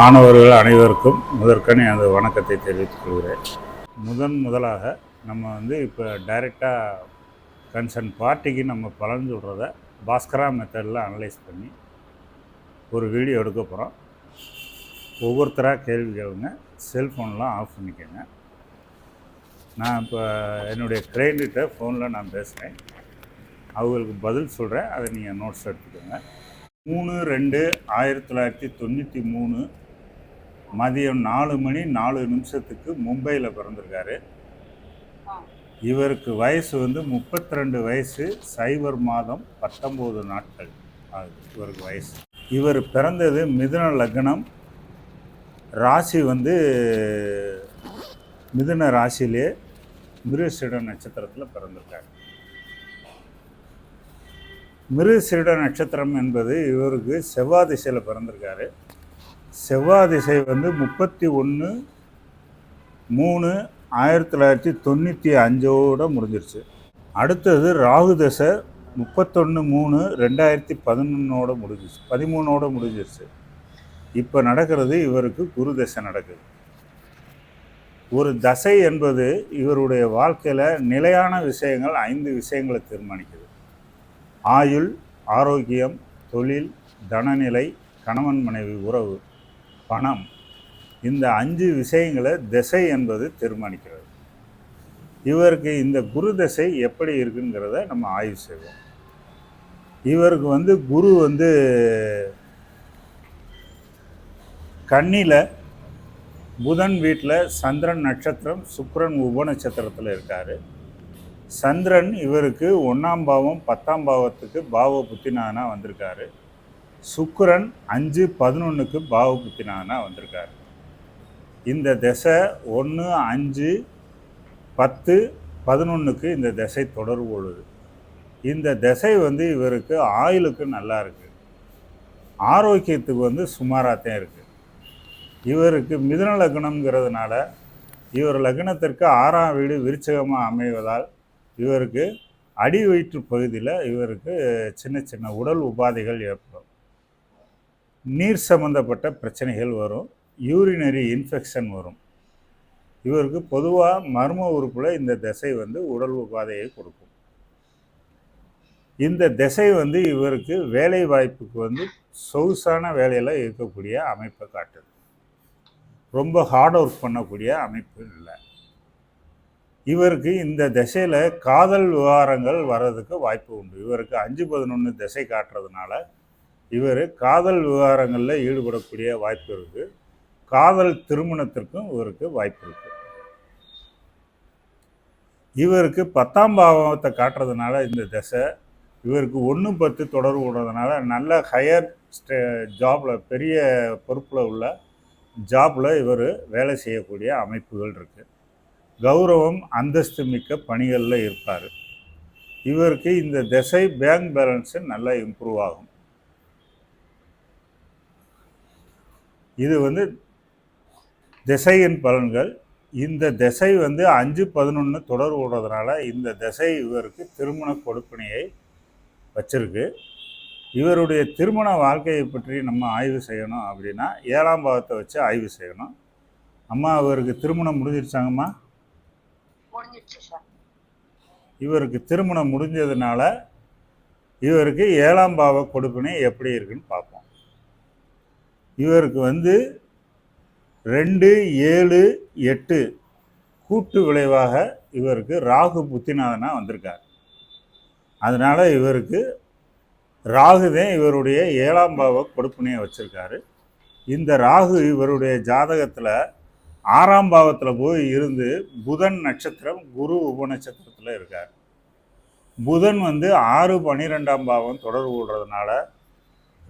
மாணவர்கள் அனைவருக்கும் முதற்கண் அந்த வணக்கத்தை தெரிவித்துக் கொள்கிறேன். முதன் முதலாக நம்ம வந்து இப்போ டைரெக்டாக கன்சர்ன் பார்ட்டிக்கு நம்ம பலன் சொல்கிறத பாஸ்கரா மெத்தடில் அனலைஸ் பண்ணி ஒரு வீடியோ எடுக்க போகிறோம் ஒவ்வொருத்தராக கேள்வி கேளுங்க. செல்ஃபோன்லாம் ஆஃப் பண்ணிக்கோங்க. நான் இப்போ என்னுடைய கிளைண்ட்ட ஃபோனில் நான் பேசுகிறேன் அவங்களுக்கு பதில் சொல்கிறேன் அதை நீங்கள் நோட்ஸ் எடுத்துக்கோங்க. மூணு ரெண்டு ஆயிரத்தி தொள்ளாயிரத்தி தொண்ணூற்றி மூணு மதியம் நாலு மணி நாலு நிமிஷத்துக்கு மும்பையில் பிறந்திருக்காரு. இவருக்கு வயசு வந்து முப்பத்தி ரெண்டு வயசு சைபர் மாதம் பத்தொம்போது நாட்கள் ஆகுது இவருக்கு வயசு. இவர் பிறந்தது மிதுன லக்னம். ராசி வந்து மிதுன ராசியிலே மிருகசிட நட்சத்திரத்தில் பிறந்திருக்காரு. மிருகசிட நட்சத்திரம் என்பது இவருக்கு செவ்வாய் திசையில் பிறந்திருக்காரு. செவ்வாய் திசை வந்து முப்பத்தி ஒன்று மூணு ஆயிரத்தி தொள்ளாயிரத்தி தொண்ணூற்றி அஞ்சோட முடிஞ்சிருச்சு. அடுத்தது ராகு தசை முப்பத்தொன்று மூணு ரெண்டாயிரத்தி பதினொன்னோட முடிஞ்சிச்சு பதிமூணோட முடிஞ்சிருச்சு. இப்போ நடக்கிறது இவருக்கு குரு தசை நடக்குது. ஒரு தசை என்பது இவருடைய வாழ்க்கையில் நிலையான விஷயங்கள் ஐந்து விஷயங்களை தீர்மானிக்குது. ஆயுள் ஆரோக்கியம் தொழில் தனநிலை கணவன் மனைவி உறவு. பணம். இந்த அஞ்சு விஷயங்களை திசை என்பது தீர்மானிக்கிறது. இவருக்கு இந்த குரு தசை எப்படி இருக்குங்கிறத நம்ம ஆய்வு செய்வோம். இவருக்கு வந்து குரு வந்து கன்னியில் புதன் வீட்டில் சந்திரன் நட்சத்திரம் சுக்கரன் உப நட்சத்திரத்தில் இருக்கார். சந்திரன் இவருக்கு ஒன்றாம் பாவம் பத்தாம் பாவத்துக்கு பாவ புத்தினானா வந்திருக்காரு. சுக்கரன் அஞ்சு பதினொன்றுக்கு பாவ புத்திநாதனாக வந்திருக்காரு. இந்த திசை ஒன்று அஞ்சு பத்து பதினொன்றுக்கு இந்த திசை தொடர்பு கொள்ளுது இந்த திசை வந்து இவருக்கு ஆயுளுக்கு நல்லா இருக்குது ஆரோக்கியத்துக்கு வந்து சுமாராக தான் இருக்குது இவருக்கு மிதுன லக்னம்ங்கிறதுனால இவர் லக்னத்திற்கு ஆறாம் வீடு விருச்சகமாக அமைவதால் இவருக்கு அடி வயிற்று பகுதியில் இவருக்கு சின்ன சின்ன உடல் உபாதைகள் ஏற்படும். நீர் சம்மந்தப்பட்ட பிரச்சனைகள் வரும் யூரினரி இன்ஃபெக்ஷன் வரும். இவருக்கு பொதுவாக மர்ம உறுப்பில் இந்த திசை வந்து உடல் உபாதையை கொடுக்கும். இந்த திசை வந்து இவருக்கு வேலை வாய்ப்புக்கு வந்து சொகுசான வேலையில் இருக்கக்கூடிய அமைப்பை காட்டுது. ரொம்ப ஹார்ட் ஒர்க் பண்ணக்கூடிய அமைப்பு இல்லை. இவருக்கு இந்த திசையில் காதல் விவகாரங்கள் வர்றதுக்கு வாய்ப்பு உண்டு. இவருக்கு அஞ்சு பதினொன்று திசை காட்டுறதுனால இவர் காதல் விவகாரங்களில் ஈடுபடக்கூடிய வாய்ப்பு இருக்குது காதல் திருமணத்திற்கும் இவருக்கு வாய்ப்பு இருக்குது இவருக்கு பத்தாம் பாவத்தை காட்டுறதுனால இந்த திசை இவருக்கு ஒன்று பத்து தொடர்பு விடுறதுனால நல்ல ஹையர் ஸ்டே ஜாபில் பெரிய பொறுப்பில் உள்ள ஜாபில் இவர் வேலை செய்யக்கூடிய அமைப்புகள் இருக்குது கௌரவம் அந்தஸ்து மிக்க பணிகளில் இருப்பார். இவருக்கு இந்த திசை பேங்க் பேலன்ஸு நல்லா இம்ப்ரூவ் ஆகும். இது வந்து திசையின் பலன்கள். இந்த திசை வந்து அஞ்சு பதினொன்று தொடர்பு விடுறதுனால இந்த திசை இவருக்கு திருமண கொடுப்பினையை வச்சிருக்கு. இவருடைய திருமண வாழ்க்கையை பற்றி நம்ம ஆய்வு செய்யணும் அப்படின்னா ஏழாம் பாவத்தை வச்சு ஆய்வு செய்யணும். அம்மா அவருக்கு திருமணம் முடிஞ்சிருச்சாங்கம்மா? இவருக்கு திருமணம் முடிஞ்சதுனால இவருக்கு ஏழாம் பாவ கொடுப்பினை எப்படி இருக்குன்னு பார்ப்போம். இவருக்கு வந்து ரெண்டு ஏழு எட்டு கூட்டு விளைவாக இவருக்கு ராகு புத்திநாதனாக வந்திருக்கார். அதனால் இவருக்கு ராகுதான் இவருடைய ஏழாம் பாவ கொடுப்பினையை வச்சுருக்காரு. இந்த ராகு இவருடைய ஜாதகத்தில் ஆறாம் பாவத்தில் போய் இருந்து புதன் நட்சத்திரம் குரு உபநட்சத்திரத்தில் இருக்கார். புதன் வந்து ஆறு பன்னிரெண்டாம் பாவம் தொடர்பு கொள்றதுனால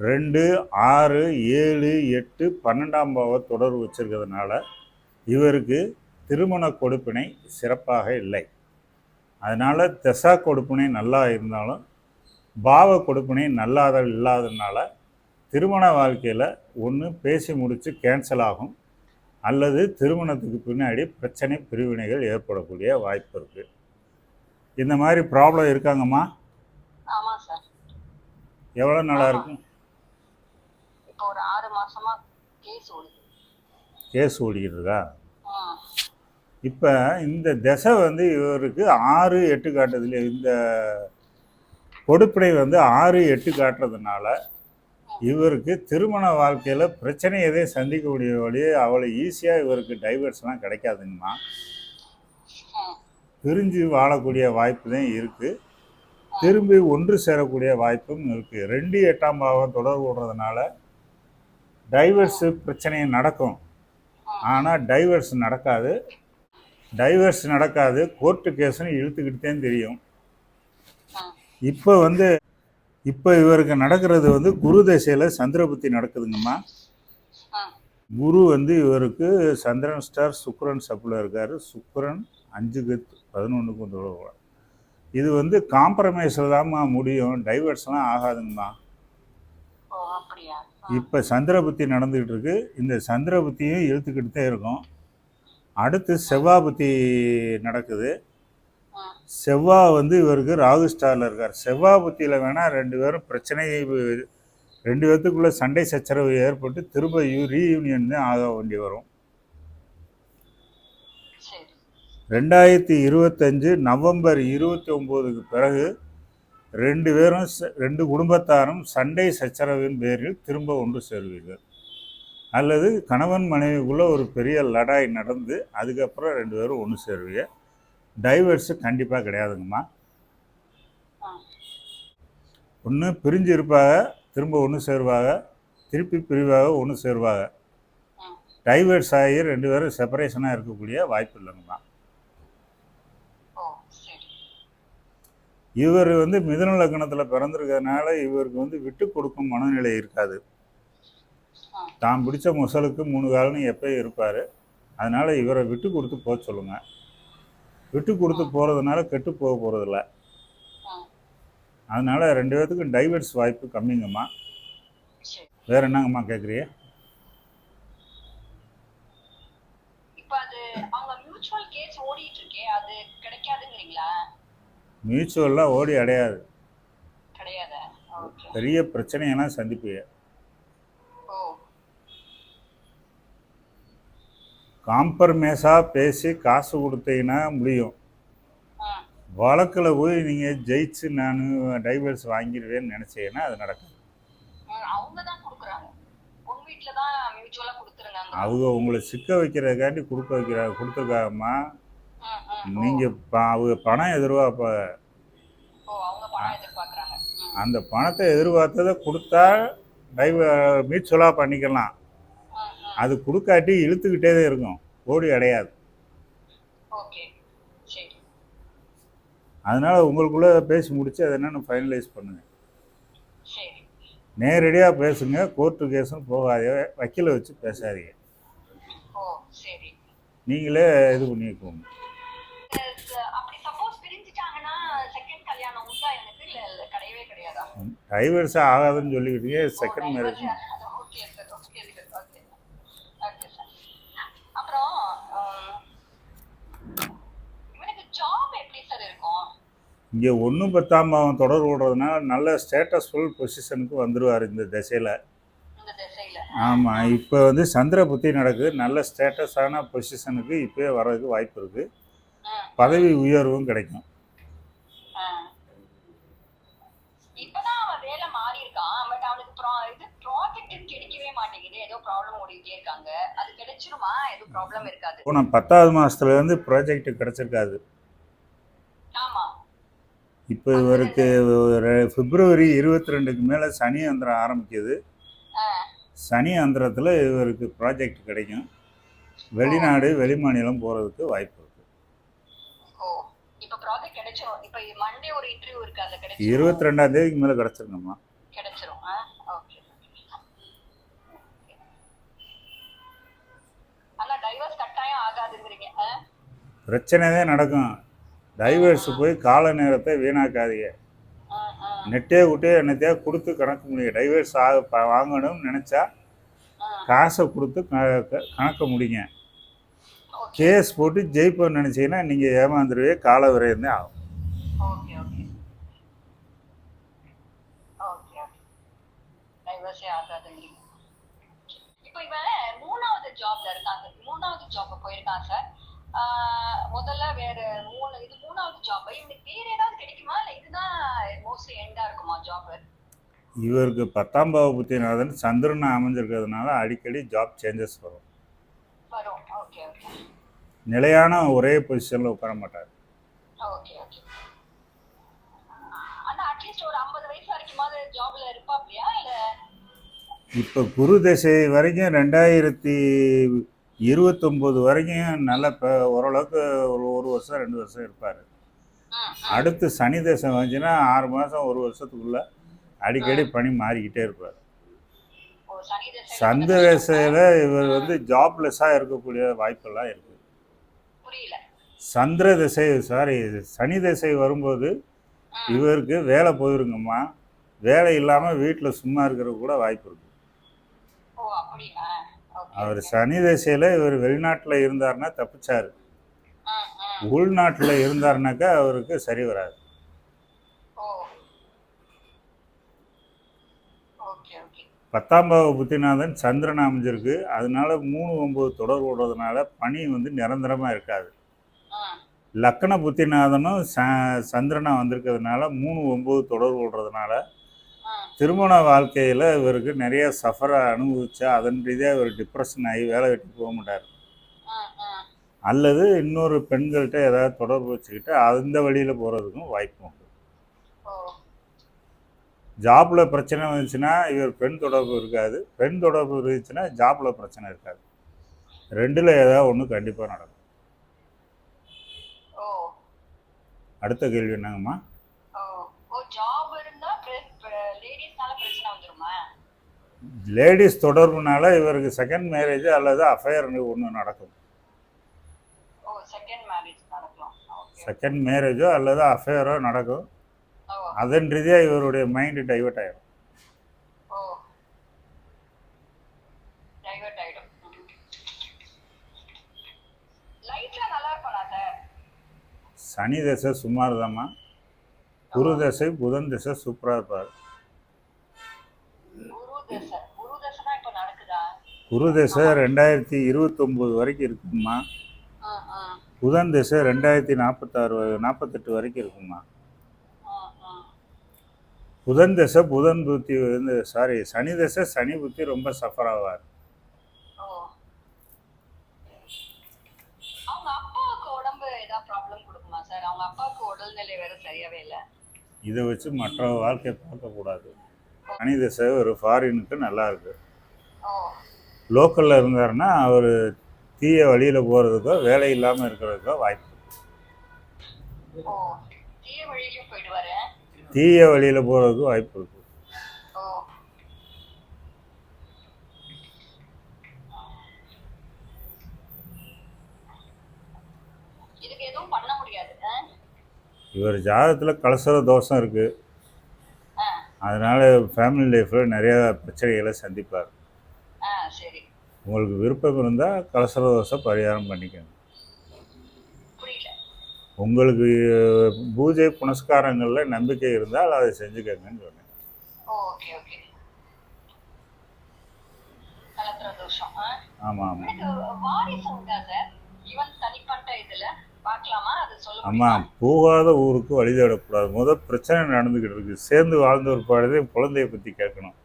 ரெண்டு ஆறு ஏழு எட்டு பன்னெண்டாம் பாவ தொடர்பு வச்சிருக்கிறதுனால இவருக்கு திருமண கொடுப்பினை சிறப்பாக இல்லை. அதனால் தசா கொடுப்பினை நல்லா இருந்தாலும் பாவ கொடுப்பினை நல்லாத இல்லாததுனால திருமண வாழ்க்கையில் ஒன்று பேசி முடித்து கேன்சல் ஆகும். அல்லது திருமணத்துக்கு பின்னாடி பிரச்சனை பிரிவினைகள் ஏற்படக்கூடிய வாய்ப்பு இருக்குது இந்த மாதிரி ப்ராப்ளம் இருக்காங்கம்மா? எவ்வளோ ஆமா. இருக்கும் இப்போ ஒரு ஆறு மாசமா கேஸ் ஓடுது. கேஸ் ஓடிக்கிட்டு இருக்கா? இப்போ இந்த திசை வந்து இவருக்கு ஆறு எட்டு காட்டுறதுல இந்த கொடுப்பினை வந்து ஆறு எட்டு காட்டுறதுனால இவருக்கு திருமண வாழ்க்கையில் பிரச்சனை எதையும் சந்திக்கக்கூடிய வழி அவ்வளோ ஈஸியாக இவருக்கு டைவர்ஸ்லாம் கிடைக்காதுங்கம்மா. பிரிஞ்சு வாழக்கூடிய வாய்ப்பு தான் இருக்குது திரும்பி ஒன்று சேரக்கூடிய வாய்ப்பும் இருக்குது ரெண்டு எட்டாம் பாவம் தொடர்பு விடுறதுனால டைவர்ஸு பிரச்சனை நடக்கும். ஆனால் டைவர்ஸ் நடக்காது. டைவர்ஸ் நடக்காது. கோர்ட்டு கேஸ்னு இழுத்துக்கிட்டு தெரியும். இப்போ வந்து இப்போ இவருக்கு நடக்கிறது வந்து குரு தசையில் சந்திரபுத்தி நடக்குதுங்கம்மா. குரு வந்து இவருக்கு சந்திரன் ஸ்டார் சுக்கரன் சப்பில் இருக்கார். சுக்கிரன் அஞ்சுக்கு பதினொன்றுக்கு வந்து விழுவார். இது வந்து காம்ப்ரமைஸில் தான்மா முடியும். டைவர்ஸ்லாம் ஆகாதுங்கம்மா. அப்படியா? இப்போ சந்திரபுத்தி நடந்துக்கிட்டு இருக்கு இந்த சந்திரபுத்தியும் இழுத்துக்கிட்டு தான் இருக்கும். அடுத்து செவ்வாய் புத்தி நடக்குது. ம் செவ்வாய் வந்து இவருக்கு ராகு ஸ்டாரில் இருக்கார். செவ்வாய் புத்தியில் வேணால் ரெண்டு பேரும் பிரச்சனை வு- ரெண்டு பேர்த்துக்குள்ள சண்டை சச்சரவு ஏற்பட்டு திரும்ப ரீயூனியன் தான் ஆக வேண்டி வரும். ரெண்டாயிரத்தி இருபத்தஞ்சு நவம்பர் இருபத்தி ஒம்போதுக்கு பிறகு ரெண்டு பேரும் ச- ரெண்டு குடும்பத்தாரும் சண்டை சச்சரவின் பேரில் திரும்ப ஒன்று சேருவீர்கள். அல்லது கணவன் மனைவிக்குள்ளே ஒரு பெரிய லடாய் நடந்து அதுக்கப்புறம் ரெண்டு பேரும் ஒன்று சேருவீங்க. டைவர்ஸு கண்டிப்பாக கிடையாதுங்கம்மா. ஒன்று பிரிஞ்சு இருப்பாங்க திரும்ப ஒன்று சேருவாங்க திருப்பி பிரிவாக ஒன்று சேருவாங்க டைவர்ஸ் ஆகி ரெண்டு பேரும் செப்பரேஷனாக இருக்கக்கூடிய வாய்ப்பு இல்லைங்கம்மா ஓ சரி இவர் வந்து மிதுன லக்னத்தில் பிறந்திருக்கிறதுனால இவருக்கு வந்து விட்டு கொடுக்கும் மனநிலை இருக்காது. தான் பிடிச்ச முசலுக்கு மூணு காலம்னு எப்பயும் இருப்பார். அதனால் இவரை விட்டு கொடுத்து போக சொல்லுங்கள் விட்டு கொடுத்து போகிறதுனால கெட்டு போக போகிறதில்ல அதனால் ரெண்டு பேர்த்துக்கும் டைவர்ஸ் வாய்ப்பு கம்மிங்கம்மா. வேறு என்னங்கம்மா கேட்குறீங்க இப்போ அது அவங்க மியூச்சுவல் கேஸ் ஓடிட்டு இருக்கே அது கிடைக்காதுங்கிறீங்களா மியூச்சுவல்லாம் ஓடி அடையாது. பெரிய பிரச்சனையெல்லாம் சந்திப்பீங்க. காம்ப்ரமைஸாக பேசி காசு கொடுத்தீங்கன்னா முடியும். வழக்கில் போய் நீங்கள் ஜெயிச்சு நான் டைவர்ஸ் வாங்கிடுவேன்னு நினச்சீங்கன்னா அது நடக்கும் அவங்க உங்களை சிக்க வைக்கிறதுக்காண்டி கொடுக்க வைக்கிற கொடுத்துருக்காங்கம்மா. நீங்கள் ப அவங்க பணம் எதிர்பார்ப்ப அந்த பணத்தை எதிர்பார்த்ததை கொடுத்தா டைவ மியூச்சுவலாக பண்ணிக்கலாம். அது கொடுக்காட்டி இழுத்துக்கிட்டே தான் இருக்கும். ஓடி அடையாது. அதனால் உங்களுக்குள்ளே பேசி முடிச்சு அதை என்னென்னு ஃபைனலைஸ் பண்ணுங்கள் சரி. நேரடியாக பேசுங்க. கோர்ட்டு கேஸும் போகாதே. வக்கீலை வச்சு பேசாதீங்க. நீங்களே இது பண்ணிக்கோங்க. இவனுக்கு ஜாப் எப்படி சார் இருக்கும்? இங்கே ஒன்றும் பத்தாம் பாவம் தொடர்பு விடுறதுனால நல்ல ஸ்டேட்டஸ்ஃபுல் பொசிஷனுக்கு வந்துடுவார் இந்த திசையில். ஆமாம் இப்போ வந்து சந்திர புத்தி நடக்குது. நல்ல ஸ்டேட்டஸான பொசிஷனுக்கு இப்போயே வர்றதுக்கு வாய்ப்பு இருக்குது பதவி உயர்வும் கிடைக்கும். கிடைக்கவே மாட்டேங்குது. ஏதோ ப்ராப்ளம் ஓடிட்டே இருக்காங்க. அது கிடைச்சிருமா? எதுவும் ப்ராப்ளம் இருக்காது. போன பத்தாவது மாதத்துலேருந்து ப்ராஜெக்ட் கிடச்சிருக்காது. ஆமா. இப்போ இவருக்கு பிப்ரவரி இருபத்தி ரெண்டுக்கு மேலே சனி அந்திரம் ஆரம்பிக்குது. சனி அந்திரத்தில் இவருக்கு ப்ராஜெக்ட் கிடைக்கும். வெளிநாடு வெளிமாநிலம் போகிறதுக்கு வாய்ப்பு இருக்கு. இருபத்தி ரெண்டாம் தேதிக்கு மேலே கிடச்சிருங்கம்மா. பிரச்சனை தான் நடக்கும் டைவர்ஸ் போய் கால நேரத்தை வீணாக்காதீங்க. நெட்டே விட்டே என்னத்தையா கொடுத்து கணக்கு முடியும் டைவர்ஸ் ஆக வாங்கணும்னு நினச்சா. காசை கொடுத்து கணக்க முடிங்க. ஓகே. கேஸ் போட்டு ஜெயிப்போம்னு நினச்சிங்கன்னா நீங்கள் ஏமாந்துருவே கால விரயம் தான் ஆகும் ஓகே ஓகே ஓகே ஓகே டைவர்ஸே ஆகாதுங்கிறீங்க இப்போ இவன் மூணாவது ஜாப்ல இருக்காங்க ஆஹ் முதல்ல வேற மூணு இது மூணாவது ஜாப் இவனுக்கு வேற ஏதாவது கிடைக்குமா? இல்ல இதுதான் மோஸ்ட்லி எண்டா இருக்குமா ஜாப் இவருக்கு பத்தாம் பாவ புத்திநாதன் சந்திரன் அமைஞ்சிருக்கிறதுனால அடிக்கடி ஜாப் சேஞ்சஸ் வரும். நிலையான ஒரே பொசிஷனில் உட்கார மாட்டார். இப்போ குரு திசை வரைக்கும் ரெண்டாயிரத்தி இருபத்தொம்போது வரைக்கும் நல்ல இப்போ ஓரளவுக்கு ஒரு ஒரு வருஷம் ரெண்டு வருஷம் இருப்பார். அடுத்து சனி தசை வந்துச்சுன்னா ஆறு மாதம் ஒரு வருஷத்துக்குள்ள அடிக்கடி பணி மாறிக்கிட்டே இருப்பார். சந்த தசையில் இவர் வந்து ஜாப்லெஸ்ஸாக இருக்கக்கூடிய வாய்ப்பெல்லாம் இருக்குது சந்திர திசை சாரி சனி திசை வரும்போது. இவருக்கு வேலை போயிருங்கம்மா. வேலை இல்லாமல் வீட்டில் சும்மா இருக்கிறது கூட வாய்ப்பு இருக்குது அவர் சனி திசையில் இவர் வெளிநாட்டில் இருந்தாருன்னா தப்பிச்சார். உள்நாட்டில் இருந்தாருனாக்கா அவருக்கு சரி வராது. பத்தாம் பாவ புத்திநாதன் சந்திரன் அமைஞ்சிருக்கு. அதனால மூணு ஒம்பது தொடர்பு விடுறதுனால பணி வந்து நிரந்தரமாக இருக்காது. லக்கண புத்திநாதனும் ச சந்திரனா வந்திருக்கிறதுனால மூணு ஒம்பது தொடர்பு விடுறதுனால திருமண வாழ்க்கையில் இவருக்கு நிறைய சஃபரை அனுபவிச்சா அதன் ரீதியாக இவர் டிப்ரெஷன் ஆகி வேலை வெட்டி போக மாட்டார். அல்லது இன்னொரு பெண்கள்கிட்ட ஏதாவது தொடர்பு வச்சுக்கிட்டு அந்த வழியில் போகிறதுக்கும் வாய்ப்பு உண்டு. ஜாப்பில் பிரச்சனை வந்துச்சுன்னா இவர் பெண் தொடர்பு இருக்காது. பெண் தொடர்பு இருந்துச்சுன்னா ஜாப்பில் பிரச்சனை இருக்காது. ரெண்டில் ஏதாவது ஒன்று கண்டிப்பாக நடக்கும். அடுத்த கேள்வி என்னங்கம்மா? லேடிஸ் தொடர்புனால இவருக்கு செகண்ட் மேரேஜ் அல்லது அஃபேர் ஒன்று நடக்கும். செகண்ட் மேரேஜ் அல்லது அஃபேரோ நடக்கும். அதன் ரீதியாக இவருடைய மைண்டு டைவர்ட் ஆகிடும் சனி தசை சுமார் தாம்மா. குரு தசை புதன் தசை சூப்பராக இருப்பார் குரு தசை குரு தசை தான் இப்ப நடக்குதா குரு தசை ரெண்டாயிரத்தி இருபத்தொம்போது வரைக்கும் இருக்குமா புதன் திசை ரெண்டாயிரத்தி நாற்பத்தாறு நாற்பத்தெட்டு வரைக்கும் இருக்குமா புதன் திசை புதன் புத்தி வந்து சாரி சனி திசை சனி புத்தி ரொம்ப சஃபர் ஆவார் இதை வச்சு மற்ற வாழ்க்கையை பார்க்கக்கூடாது. சனி திசை ஒரு ஃபாரினுக்கு நல்லா இருக்கு. லோக்கலில் இருந்தாருன்னா அவர் தீய வழியில் போகிறதுக்கோ வேலை இல்லாமல் இருக்கிறதுக்கோ வாய்ப்பு இருக்கு. தீய வழியில் போகிறதுக்கு வாய்ப்பு ஆ? இவர் ஜாதகத்தில் கலசர தோஷம் இருக்குது அதனால் ஃபேமிலி லைஃப்பில் நிறையா பிரச்சனைகளை சந்திப்பார். உங்களுக்கு விருப்பம் இருந்தால் கலசர தோஷம் பரிகாரம் பண்ணிக்கோங்க. புரியல. உங்களுக்கு பூஜை புனஸ்காரங்களில் நம்பிக்கை இருந்தால் அதை செஞ்சுக்கங்கன்னு சொன்னேன்? ஆமாம் ஆமாம் முடியுமா? போகாத ஊருக்கு வழி தேடக்கூடாது. முதல் பிரச்சனை நடந்துக்கிட்டு இருக்கு. சேர்ந்து வாழ்ந்த ஒரு பாடதே குழந்தைய பற்றி கேட்கணும்.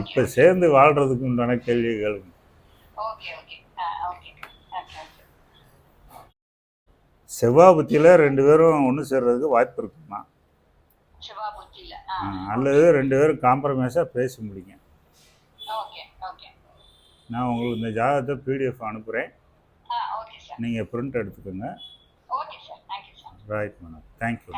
இப்போ சேர்ந்து வாழ்கிறதுக்கு உண்டான கேள்வியை கேளுங்க செவ்வாய் புத்தியில் ரெண்டு பேரும் ஒன்று சேர்றதுக்கு வாய்ப்பு இருக்குமா? அல்லது ரெண்டு பேரும் காம்ப்ரமைஸாக பேசி முடிங்க. நான் உங்களுக்கு இந்த ஜாதகத்தை பிடிஎஃப் அனுப்புகிறேன் நீங்கள் பிரிண்ட் எடுத்துக்கோங்க. Right madam thank you